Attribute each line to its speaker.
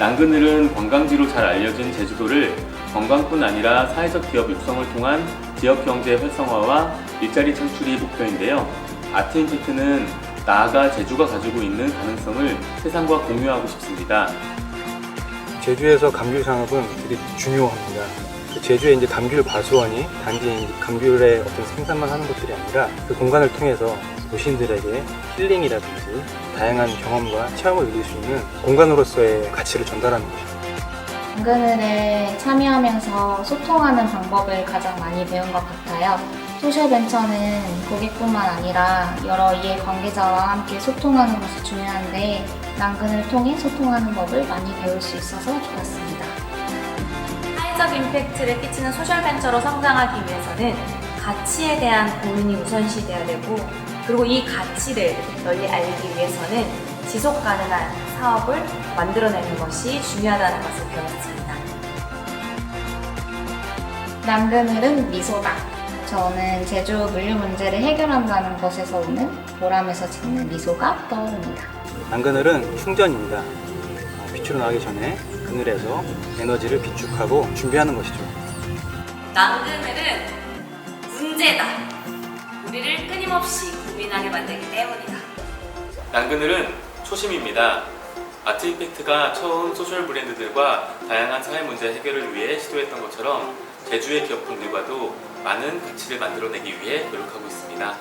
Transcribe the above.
Speaker 1: 난그늘은 관광지로 잘 알려진 제주도를 관광뿐 아니라 사회적 기업 육성을 통한 지역 경제 활성화와 일자리 창출이 목표인데요. 아트 임팩트는 나아가 제주가 가지고 있는 가능성을 세상과 공유하고 싶습니다.
Speaker 2: 제주에서 감귤 산업은 되게 중요합니다. 그 제주의 이제 감귤 과수원이 단지 감귤의 어떤 생산만 하는 것들이 아니라 그 공간을 통해서 도시인들에게 힐링이라든지 다양한 경험과 체험을 누릴 수 있는 공간으로서의 가치를 전달하는 것입니다.
Speaker 3: 당근을에 참여하면서 소통하는 방법을 가장 많이 배운 것 같아요. 소셜벤처는 고객뿐만 아니라 여러 이해 관계자와 함께 소통하는 것이 중요한데 난근을 통해 소통하는 법을 많이 배울 수 있어서 좋았습니다.
Speaker 4: 사회적 임팩트를 끼치는 소셜 벤처로 성장하기 위해서는 가치에 대한 고민이 우선시 돼야 되고 그리고 이 가치를 널리 알리기 위해서는 지속 가능한 사업을 만들어내는 것이 중요하다는 것을 배웠습니다.
Speaker 3: 남그늘은 미소다. 저는 제주 물류 문제를 해결한다는 것에서 오는 보람에서 짓는 미소가 떠오릅니다.
Speaker 2: 난그늘은 충전입니다. 어, 빛으로 나가기 전에 그늘에서 에너지를 비축하고 준비하는 것이죠.
Speaker 4: 난그늘은 문제다. 우리를 끊임없이 고민하게 만들기 때문이다.
Speaker 1: 난그늘은 초심입니다. 아트 임팩트가 처음 소셜 브랜드들과 다양한 사회 문제 해결을 위해 시도했던 것처럼 제주의 기업분들과도 많은 가치를 만들어내기 위해 노력하고 있습니다.